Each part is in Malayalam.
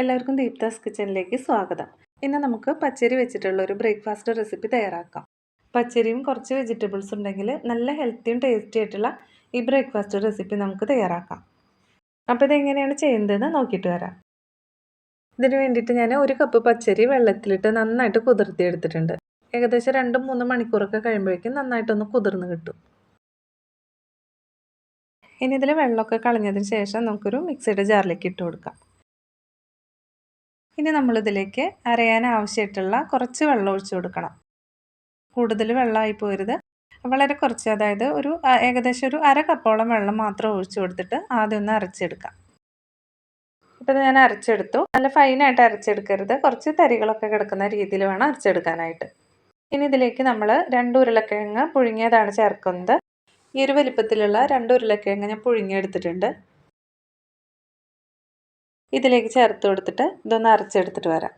എല്ലാവർക്കും ദീപ്താസ് കിച്ചണിലേക്ക് സ്വാഗതം. ഇന്ന് നമുക്ക് പച്ചരി വെച്ചിട്ടുള്ള ഒരു ബ്രേക്ക്ഫാസ്റ്റ് റെസിപ്പി തയ്യാറാക്കാം. പച്ചരിയും കുറച്ച് വെജിറ്റബിൾസ് ഉണ്ടെങ്കിൽ നല്ല ഹെൽത്തിയും ടേസ്റ്റി ആയിട്ടുള്ള ഈ ബ്രേക്ക്ഫാസ്റ്റ് റെസിപ്പി നമുക്ക് തയ്യാറാക്കാം. അപ്പോൾ ഇതെങ്ങനെയാണ് ചെയ്യുന്നതെന്ന് നോക്കിയിട്ട് വരാം. ഇതിന് വേണ്ടിയിട്ട് ഞാൻ ഒരു കപ്പ് പച്ചരി വെള്ളത്തിലിട്ട് നന്നായിട്ട് കുതിർത്തി എടുത്തിട്ടുണ്ട്. ഏകദേശം രണ്ട് മൂന്ന് മണിക്കൂറൊക്കെ കഴിയുമ്പോഴേക്കും നന്നായിട്ടൊന്ന് കുതിർന്ന് കിട്ടും. ഇനി ഇതിൽ വെള്ളമൊക്കെ കളഞ്ഞതിന് ശേഷം നമുക്കൊരു മിക്സിയുടെ ജാറിലേക്ക് ഇട്ട് കൊടുക്കാം. ഇനി നമ്മളിതിലേക്ക് അരയാൻ ആവശ്യമായിട്ടുള്ള കുറച്ച് വെള്ളം ഒഴിച്ചു കൊടുക്കണം. കൂടുതൽ വെള്ളമായി പോരുത്. വളരെ കുറച്ച് അതായത് ഒരു ഏകദേശം ഒരു അര കപ്പോളം വെള്ളം മാത്രം ഒഴിച്ചു കൊടുത്തിട്ട് ആദ്യം ഒന്ന് അരച്ചെടുക്കാം. ഇപ്പം ഞാൻ അരച്ചെടുത്തു. നല്ല ഫൈനായിട്ട് അരച്ചെടുക്കരുത്. കുറച്ച് തരികളൊക്കെ കിടക്കുന്ന രീതിയിൽ വേണം അരച്ചെടുക്കാനായിട്ട്. ഇനി ഇതിലേക്ക് നമ്മൾ രണ്ട് ഉരുളക്കിഴങ്ങ് പുഴുങ്ങിയതാണ് ചേർക്കുന്നത്. ഈ ഒരു വലിപ്പത്തിലുള്ള രണ്ട് ഉരുളക്കിഴങ്ങ് ഞാൻ പുഴുങ്ങിയെടുത്തിട്ടുണ്ട്. ഇതിലേക്ക് ചേർത്ത് കൊടുത്തിട്ട് ഇതൊന്ന് അരച്ചെടുത്തിട്ട് വരാം.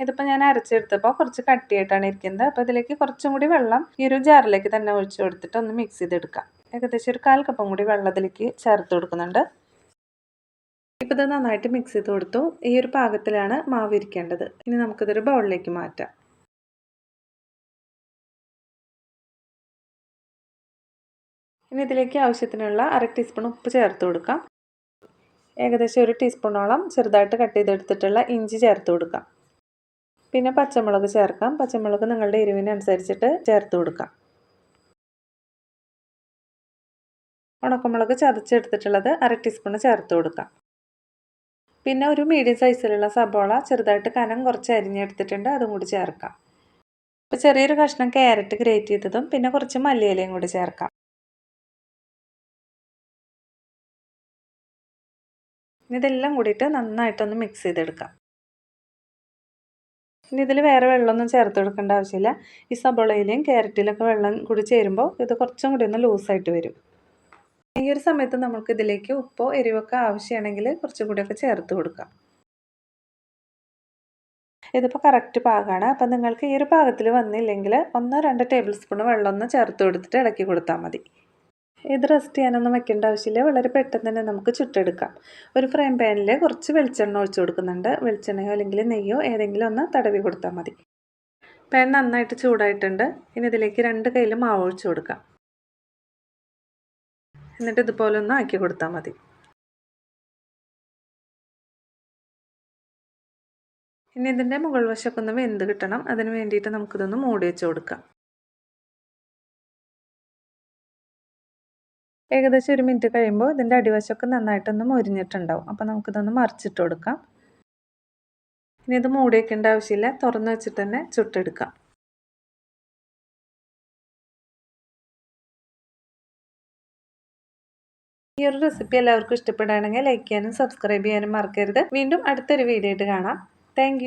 ഇതിപ്പോൾ ഞാൻ അരച്ചെടുത്തപ്പോൾ കുറച്ച് കട്ടിയായിട്ടാണ് ഇരിക്കുന്നത്. അപ്പോൾ ഇതിലേക്ക് കുറച്ചും കൂടി വെള്ളം ഈ ഒരു ജാറിലേക്ക് തന്നെ ഒഴിച്ചു കൊടുത്തിട്ട് ഒന്ന് മിക്സ് ചെയ്തെടുക്കാം. ഏകദേശം ഒരു കാൽ കപ്പം കൂടി വെള്ളം ഇതിലേക്ക് ചേർത്ത് കൊടുക്കുന്നുണ്ട്. ഇപ്പോൾ ഇത് നന്നായിട്ട് മിക്സ് ചെയ്ത് കൊടുത്തു. ഈ ഒരു പാകത്തിലാണ് മാവ് ഇരിക്കേണ്ടത്. ഇനി നമുക്കിതൊരു ബൗളിലേക്ക് മാറ്റാം. ഇനി ഇതിലേക്ക് ആവശ്യത്തിനുള്ള അര ടീസ്പൂൺ ഉപ്പ് ചേർത്ത് കൊടുക്കാം. ഏകദേശം ഒരു ടീസ്പൂണോളം ചെറുതായിട്ട് കട്ട് ചെയ്തെടുത്തിട്ടുള്ള ഇഞ്ചി ചേർത്ത് കൊടുക്കാം. പിന്നെ പച്ചമുളക് ചേർക്കാം. പച്ചമുളക് നിങ്ങളുടെ എരിവിനനുസരിച്ചിട്ട് ചേർത്ത് കൊടുക്കാം. ഉണക്കമുളക് ചതച്ചെടുത്തിട്ടുള്ളത് അര ടീസ്പൂൺ ചേർത്ത് കൊടുക്കാം. പിന്നെ ഒരു മീഡിയം സൈസിലുള്ള സബോള ചെറുതായിട്ട് കനം കുറച്ച് അരിഞ്ഞെടുത്തിട്ടുണ്ട് അതും കൂടി ചേർക്കാം. ഇപ്പോൾ ചെറിയൊരു കഷ്ണം ക്യാരറ്റ് ഗ്രേറ്റ് ചെയ്തതും പിന്നെ കുറച്ച് മല്ലിയിലയും കൂടി ചേർക്കാം. ഇതെല്ലാം കൂടിയിട്ട് നന്നായിട്ടൊന്ന് മിക്സ് ചെയ്തെടുക്കാം. ഇനി ഇതിൽ വേറെ വെള്ളമൊന്നും ചേർത്ത് കൊടുക്കേണ്ട ആവശ്യമില്ല. ഈ സബോളയിലെയും ക്യാരറ്റിലൊക്കെ വെള്ളം കൂടി ചേരുമ്പോൾ ഇത് കുറച്ചും കൂടി ഒന്ന് ലൂസായിട്ട് വരും. ഈ ഒരു സമയത്ത് നമുക്ക് ഇതിലേക്ക് ഉപ്പോ എരിവൊക്കെ ആവശ്യമാണെങ്കിൽ കുറച്ചും കൂടിയൊക്കെ ചേർത്ത് കൊടുക്കാം. ഇതിപ്പോൾ കറക്റ്റ് പാകമാണ് അപ്പം നിങ്ങൾക്ക് ഈ ഒരു പാകത്തിൽ വന്നില്ലെങ്കിൽ ഒന്നോ രണ്ടോ ടേബിൾ സ്പൂൺ വെള്ളം ഒന്ന് ചേർത്ത് കൊടുത്തിട്ട് ഇളക്കി കൊടുത്താൽ മതി. ഇത് റെസ്റ്റ് ചെയ്യാനൊന്നും വെക്കേണ്ട ആവശ്യമില്ല. വളരെ പെട്ടെന്ന് തന്നെ നമുക്ക് ചുട്ടെടുക്കാം. ഒരു ഫ്രൈ പാനിൽ കുറച്ച് വെളിച്ചെണ്ണ ഒഴിച്ചു കൊടുക്കുന്നുണ്ട്. വെളിച്ചെണ്ണയോ അല്ലെങ്കിൽ നെയ്യോ ഏതെങ്കിലും ഒന്ന് തടവി കൊടുത്താൽ മതി. പാൻ നന്നായിട്ട് ചൂടായിട്ടുണ്ട്. ഇനി ഇതിലേക്ക് രണ്ട് കയ്യിൽ മാവ് ഒഴിച്ചു കൊടുക്കാം. എന്നിട്ട് ഇതുപോലെ ഒന്ന് ആക്കി കൊടുത്താൽ മതി. ഇനി ഇതിന്റെ മുകൾ വശമൊക്കെ ഒന്ന് വെന്ത് കിട്ടണം. അതിന് വേണ്ടിയിട്ട് നമുക്കിതൊന്ന് മൂടി വെച്ച് കൊടുക്കാം. ഏകദേശം ഒരു മിനിറ്റ് കഴിയുമ്പോൾ ഇതിന്റെ അടിവശമൊക്കെ നന്നായിട്ടൊന്ന് മൊരിഞ്ഞിട്ടുണ്ടാവും. അപ്പോൾ നമുക്കിതൊന്ന് മറിച്ചിട്ട് കൊടുക്കാം. ഇനി ഇത് മൂടി വയ്ക്കേണ്ട ആവശ്യമില്ല. തുറന്ന് വെച്ചിട്ട് തന്നെ ചുട്ടെടുക്കാം. ഈ ഒരു റെസിപ്പി എല്ലാവർക്കും ഇഷ്ടപ്പെടുകയാണെങ്കിൽ ലൈക്ക് ചെയ്യാനും സബ്സ്ക്രൈബ് ചെയ്യാനും മറക്കരുത്. വീണ്ടും അടുത്തൊരു വീഡിയോ ആയിട്ട് കാണാം. താങ്ക്